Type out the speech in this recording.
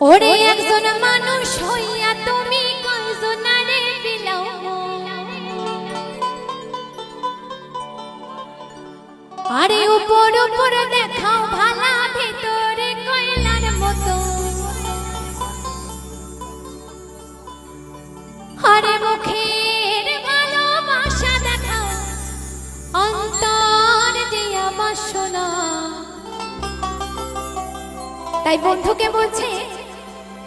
ওরে একজন মানুষ হইয়া তুমি কয়জনারে বিলাও। আরে উপর উপর দেখাও ভালা, ভিতরে কয়লার মতো। আরে মুখের তাই বন্ধুকে বলছে